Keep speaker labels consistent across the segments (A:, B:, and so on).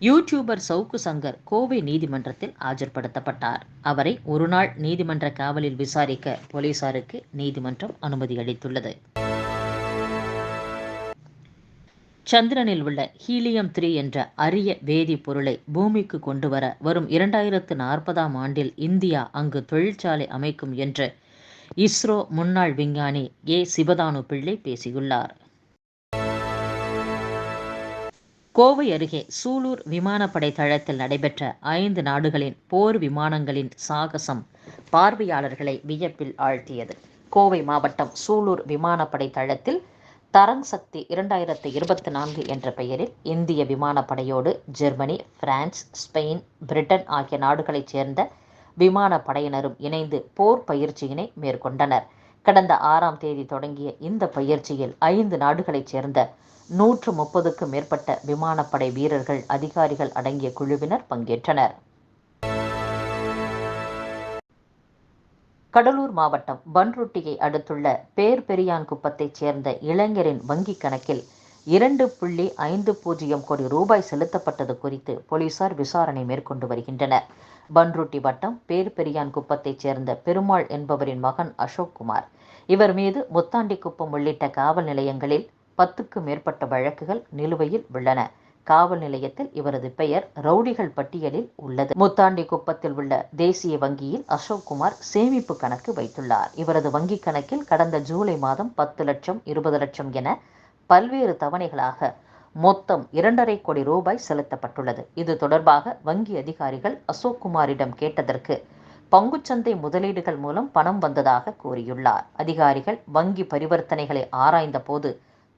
A: YouTuber Savukku Shankar Kovai நீதிமன்றத்தில் ஆஜர்படுத்தப்பட்டார். அவரை ஒருநாள் நீதிமன்ற காவலில் விசாரிக்க போலீசாருக்கு நீதிமன்றம் அனுமதி அளித்துள்ளது. சந்திரனில் உள்ள ஹீலியம் த்ரீ என்ற அரிய வேதிப்பொருளை பூமிக்கு கொண்டு வர வரும் இரண்டாயிரத்து நாற்பதாம் ஆண்டில் இந்தியா அங்கு தொழிற்சாலை அமைக்கும் என்று இஸ்ரோ முன்னாள் விஞ்ஞானி ஏ. சிவதானு பிள்ளை பேசியுள்ளார். கோவை அருகே சூலூர் விமானப்படை தளத்தில் நடைபெற்ற ஐந்து நாடுகளின் போர் விமானங்களின் சாகசம் பார்வையாளர்களை வியப்பில் ஆழ்த்தியது. கோவை மாவட்டம் சூலூர் விமானப்படை தளத்தில் தரங் சக்தி இரண்டாயிரத்து இருபத்தி நான்கு என்ற பெயரில் இந்திய விமானப்படையோடு ஜெர்மனி பிரான்ஸ் ஸ்பெயின் பிரிட்டன் ஆகிய நாடுகளைச் சேர்ந்த விமானப்படையினரும் இணைந்து போர் பயிற்சியினை மேற்கொண்டனர். கடந்த ஆறாம் தேதி தொடங்கிய இந்த பயிற்சியில் ஐந்து நாடுகளைச் சேர்ந்த நூற்று முப்பதுக்கும் மேற்பட்ட விமானப்படை வீரர்கள் அதிகாரிகள் அடங்கிய குழுவினர் பங்கேற்றனர். கடலூர் மாவட்டம் பன்ருட்டியை அடுத்துள்ள பேர் பெரியான் குப்பத்தைச் சேர்ந்த இளைஞரின் வங்கிக் கணக்கில் இரண்டு புள்ளி ஐந்து பூஜ்ஜியம் கோடி ரூபாய் செலுத்தப்பட்டது குறித்து போலீசார் விசாரணை மேற்கொண்டு வருகின்றனர். பன்ருட்டி வட்டம் பேர் பெரியான் குப்பத்தைச் சேர்ந்த பெருமாள் என்பவரின் மகன் அசோக் குமார். இவர் மீது முத்தாண்டிக்குப்பம் உள்ளிட்ட காவல் நிலையங்களில் பத்துக்கும் மேற்பட்ட வழக்குகள் நிலுவையில் உள்ளன. காவல் நிலையத்தில் இவரது பெயர் ரவுடிகள் பட்டியலில் உள்ளது. முத்தாண்டி குப்பத்தில் உள்ள தேசிய வங்கியில் அசோக் குமார் சேமிப்பு கணக்கு வைத்துள்ளார். இவரது வங்கி கணக்கில் கடந்த ஜூலை மாதம் பத்து லட்சம் இருபது லட்சம் என பல்வேறு தவணைகளாக மொத்தம் இரண்டரை கோடி ரூபாய் செலுத்தப்பட்டுள்ளது. இது தொடர்பாக வங்கி அதிகாரிகள் அசோக் குமாரிடம் கேட்டதற்கு பங்குச்சந்தை முதலீடுகள் மூலம் பணம் வந்ததாக கூறியுள்ளார். அதிகாரிகள் வங்கி பரிவர்த்தனைகளை ஆராய்ந்த போது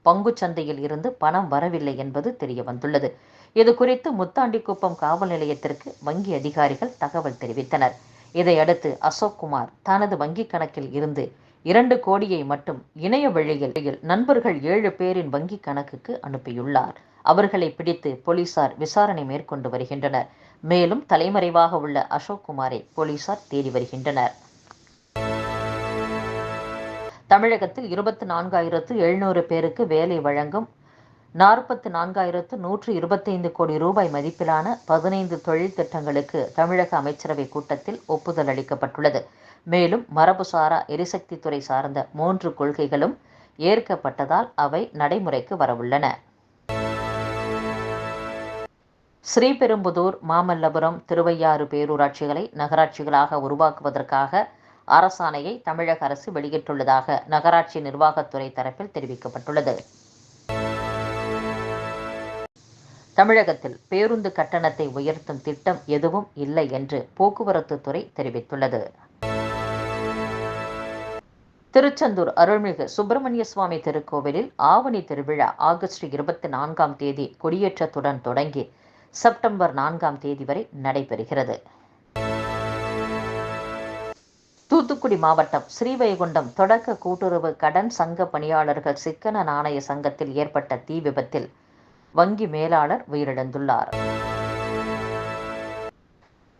A: பங்குச்சந்தையில் இருந்து பணம் வரவில்லை என்பது தெரிய வந்துள்ளது இது குறித்து முத்தாண்டிக்குப்பம் காவல் நிலையத்திற்கு வங்கி அதிகாரிகள் தகவல் தெரிவித்தனர். இதையடுத்து அசோக் குமார் தனது வங்கிக் கணக்கில் இருந்து இரண்டு கோடியை மட்டும் இணைய வழியில் நண்பர்கள் ஏழு பேரின் வங்கி கணக்குக்கு அனுப்பியுள்ளார். அவர்களை பிடித்து போலீசார் விசாரணை மேற்கொண்டு வருகின்றனர். மேலும் தலைமறைவாக உள்ள அசோக் குமாரை போலீசார் தேடி வருகின்றனர். தமிழகத்தில் இருபத்தி நான்காயிரத்து எழுநூறு பேருக்கு வேலை வழங்கும் நாற்பத்தி நான்காயிரத்து நூற்று இருபத்தைந்து கோடி ரூபாய் மதிப்பிலான பதினைந்து தொழில் திட்டங்களுக்கு தமிழக அமைச்சரவை கூட்டத்தில் ஒப்புதல் அளிக்கப்பட்டுள்ளது. மேலும் மரபுசாரா எரிசக்தி துறை சார்ந்த மூன்று கொள்கைகளும் ஏற்கப்பட்டதால் அவை நடைமுறைக்கு வரவுள்ளன. ஸ்ரீபெரும்புதூர் மாமல்லபுரம் திருவையாறு பேரூராட்சிகளை நகராட்சிகளாக உருவாக்குவதற்காக அரசாணையை தமிழக அரசு வெளியிட்டுள்ளதாக நகராட்சி நிர்வாகத்துறை தரப்பில் தெரிவிக்கப்பட்டுள்ளது. தமிழகத்தில் பேருந்து கட்டணத்தை உயர்த்தும் திட்டம் எதுவும் இல்லை என்று போக்குவரத்து துறை தெரிவித்துள்ளது. திருச்செந்தூர் அருள்மிகு சுப்பிரமணிய சுவாமி திருக்கோவிலில் ஆவணி திருவிழா ஆகஸ்ட் இருபத்தி நான்காம் தேதி கொடியேற்றத்துடன் தொடங்கி செப்டம்பர் நான்காம் தேதி வரை நடைபெறுகிறது. தூத்துக்குடி மாவட்டம் ஸ்ரீவைகுண்டம் தொடக்க கூட்டுறவு கடன் சங்க பணியாளர்கள் சிக்கன நாணய சங்கத்தில் ஏற்பட்ட தீ விபத்தில் வங்கி மேலாளர் உயிரிழந்துள்ளார்.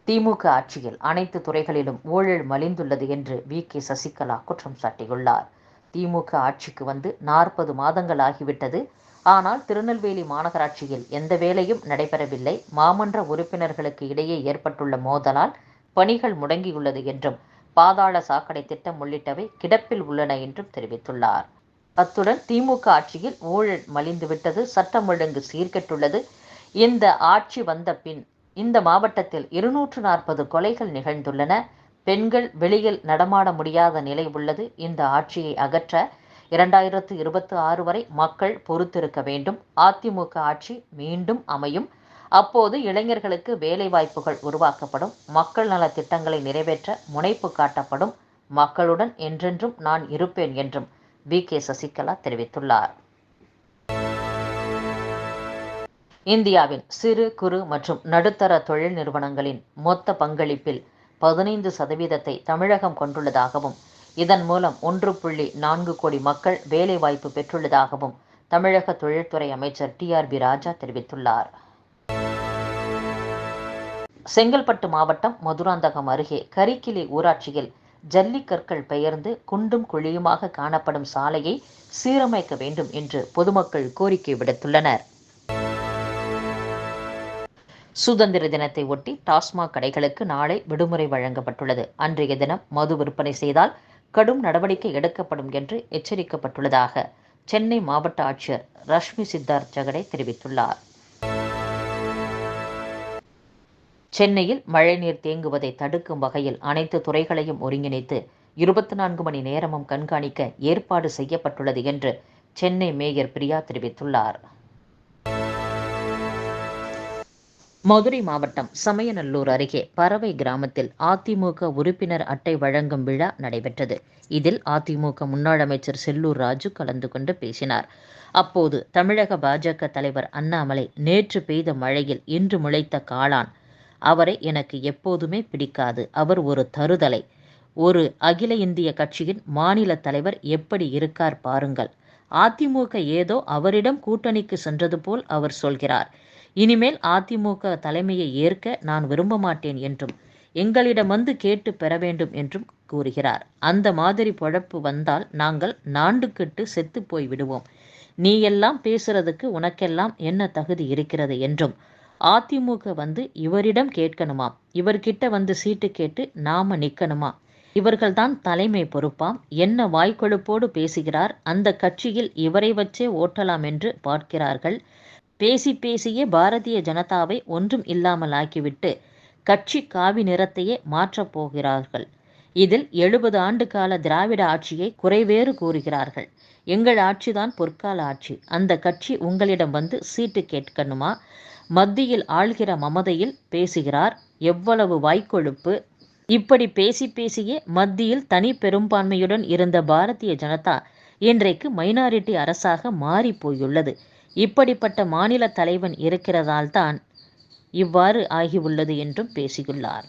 A: திமுக ஆட்சியில் அனைத்து துறைகளிலும் ஊழல் மலிந்துள்ளது என்று வி. கே. சசிகலா குற்றம் சாட்டியுள்ளார். திமுக ஆட்சிக்கு வந்து நாற்பது மாதங்கள் ஆகிவிட்டது. ஆனால் திருநெல்வேலி மாநகராட்சியில் எந்த வேலையும் நடைபெறவில்லை. மாமன்ற உறுப்பினர்களுக்கு இடையே ஏற்பட்டுள்ள மோதலால் பணிகள் முடங்கியுள்ளது என்றும் பாதாள சாக்கடை திட்டம் உள்ளிட்டவை கிடப்பில் உள்ளன என்றும் தெரிவித்துள்ளார். அத்துடன் திமுக ஆட்சியில் ஊழல் மலிந்துவிட்டது சட்டம் ஒழுங்கு சீர்கெட்டுள்ளது. இந்த ஆட்சி வந்த பின் இந்த மாவட்டத்தில் இருநூற்று நாற்பது கொலைகள் நிகழ்ந்துள்ளன. பெண்கள் வெளியில் நடமாட முடியாத நிலை உள்ளது. இந்த ஆட்சியை அகற்ற இரண்டாயிரத்து இருபத்தி ஆறு வரை மக்கள் பொறுத்திருக்க வேண்டும். அதிமுக ஆட்சி மீண்டும் அமையும். அப்போது இளைஞர்களுக்கு வேலை வாய்ப்புகள் உருவாக்கப்படும். மக்கள் நல திட்டங்களை நிறைவேற்ற முனைப்பு காட்டப்படும். மக்களுடன் என்றென்றும் நான் இருப்பேன் என்றும் வி கே சசிகலா தெரிவித்துள்ளார். இந்தியாவின் சிறு குறு மற்றும் நடுத்தர தொழில் நிறுவனங்களின் மொத்த பங்களிப்பில் பதினைந்து சதவீதத்தை தமிழகம் கொண்டுள்ளதாகவும் இதன் மூலம் ஒன்று புள்ளி நான்கு கோடி மக்கள் வேலைவாய்ப்பு பெற்றுள்ளதாகவும் தமிழக தொழில்துறை அமைச்சர் டி ஆர் பி ராஜா தெரிவித்துள்ளார். செங்கல்பட்டு மாவட்டம் மதுராந்தகம் அருகே கரிக்கிளி ஊராட்சியில் ஜல்லிக்கற்கள் பெயர்ந்து குண்டும் குழியுமாக காணப்படும் சாலையை சீரமைக்க வேண்டும் என்று பொதுமக்கள் கோரிக்கை விடுத்துள்ளனர். சுதந்திர தினத்தை ஒட்டி டாஸ்மாக் கடைகளுக்கு நாளை விடுமுறை வழங்கப்பட்டுள்ளது. அன்றைய தினம் மது விற்பனை செய்தால் கடும் நடவடிக்கை எடுக்கப்படும் என்று எச்சரிக்கப்பட்டுள்ளதாக சென்னை மாவட்ட ஆட்சியர் ரஷ்மி சித்தார்த் ஜெகடே தெரிவித்துள்ளார். சென்னையில் மழைநீர் தேங்குவதை தடுக்கும் வகையில் அனைத்து துறைகளையும் ஒருங்கிணைத்து இருபத்தி நான்கு மணி நேரமும் கண்காணிக்க ஏற்பாடு செய்யப்பட்டுள்ளது என்று சென்னை மேயர் பிரியா தெரிவித்துள்ளார். மதுரை மாவட்டம் சமயநல்லூர் அருகே பறவை கிராமத்தில் அதிமுக உறுப்பினர் அட்டை வழங்கும் விழா நடைபெற்றது. இதில் அதிமுக முன்னாள் அமைச்சர் செல்லூர் ராஜு கலந்து கொண்டு பேசினார். அப்போது தமிழக பாஜக தலைவர் அண்ணாமலை நேற்று பெய்த மழையில் இன்று முளைத்த காளான். அவரை எனக்கு எப்போதுமே பிடிக்காது. அவர் ஒரு தருதலை. ஒரு அகில இந்திய கட்சியின் மாநில தலைவர் எப்படி இருக்கார் பாருங்கள். அதிமுக ஏதோ அவரிடம் கூட்டணிக்கு சென்றது போல் அவர் சொல்கிறார். இனிமேல் அதிமுக தலைமையை ஏற்க நான் விரும்ப மாட்டேன் என்றும் எங்களிடம் வந்து கேட்டு பெற வேண்டும் என்றும் கூறுகிறார். அந்த மாதிரி பொழப்பு வந்தால் நாங்கள் நாண்டுக்கிட்டு செத்து போய் விடுவோம். நீ எல்லாம் பேசுறதுக்கு உனக்கெல்லாம் என்ன தகுதி இருக்கிறது என்றும் அதிமுக வந்து இவரிடம் கேட்கணுமாம் இவர்கிட்ட வந்து சீட்டு கேட்டு நாம நிற்கணுமா இவர்கள்தான் தலைமை பொறுப்பாம். என்ன வாய்க்கொழுப்போடு பேசுகிறார்? அந்த கட்சியில் இவரை வச்சே ஓட்டலாம் என்று பார்க்கிறார்கள். பேசி பேசியே பாரதிய ஜனதாவை ஒன்றும் இல்லாமல் ஆக்கிவிட்டு கட்சி காவி நிறத்தையே மாற்றப் போகிறார்கள். இதில் எழுபது ஆண்டு கால திராவிட ஆட்சியை குறைவேறு கூறுகிறார்கள். எங்கள் ஆட்சிதான் பொற்கால ஆட்சி. அந்த கட்சி உங்களிடம் வந்து சீட்டு கேட்கணுமா? மத்தியில் ஆள்கிற மமதையில் பேசுகிறார். எவ்வளவு வாய்க்கொழுப்பு? இப்படி பேசி பேசியே மத்தியில் தனி பெரும்பான்மையுடன் இருந்த பாரதிய ஜனதா இன்றைக்கு மைனாரிட்டி அரசாக மாறி போயுள்ளது. இப்படிப்பட்ட மாநில தலைவன் இருக்கிறதால்தான் இவ்வாறு ஆகியுள்ளது என்றும் பேசியுள்ளார்.